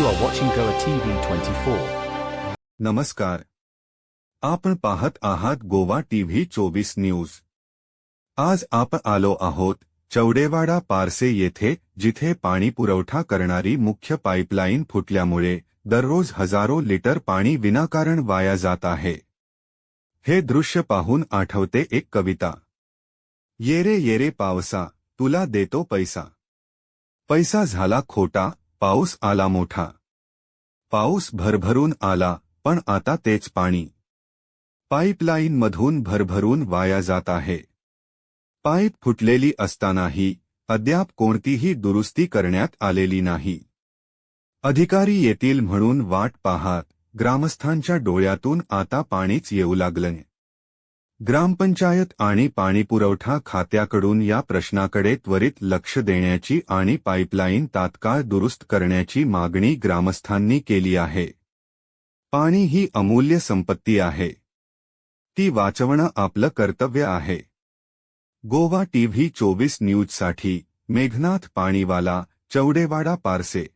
You are watching Goa TV 24. नमस्कार. आपण पाहत आहात गोवा टीव्ही चोवीस न्यूज. आज आपण आलो आहोत चौडेवाडा पारसे येथे जिथे पाणी पुरवठा करणारी मुख्य पाईपलाईन फुटल्यामुळे दररोज हजारो लिटर पाणी विनाकारण वाया जात आहे. हे दृश्य पाहून आठवते एक कविता. येरे येरे पावसा तुला देतो पैसा. पैसा झाला खोटा पाऊस आला मोठा. पाऊस भरभरून आला पण आता तेच पाणी. पाईपलाईनमधून भरभरून वाया जात आहे. पाईप फुटलेली असतानाही अद्याप कोणतीही दुरुस्ती करण्यात आलेली नाही. अधिकारी येतील म्हणून वाट पाहात ग्रामस्थांच्या डोळ्यातून आता पाणीच येऊ लागले ग्रामपंचायत आणि पाणीपुरवठा खात्याकडून या प्रश्नाकडे त्वरित लक्ष देण्याची आणि पाईपलाईन तात्काळ दुरुस्त करण्याची मागणी ग्रामस्थांनी केली आहे. पाणी ही अमूल्य संपत्ती आहे. ती वाचवणं आपलं कर्तव्य आहे. गोवा टीव्ही चोवीस न्यूजसाठी मेघनाथ पाणीवाला चौडेवाडा पारसे.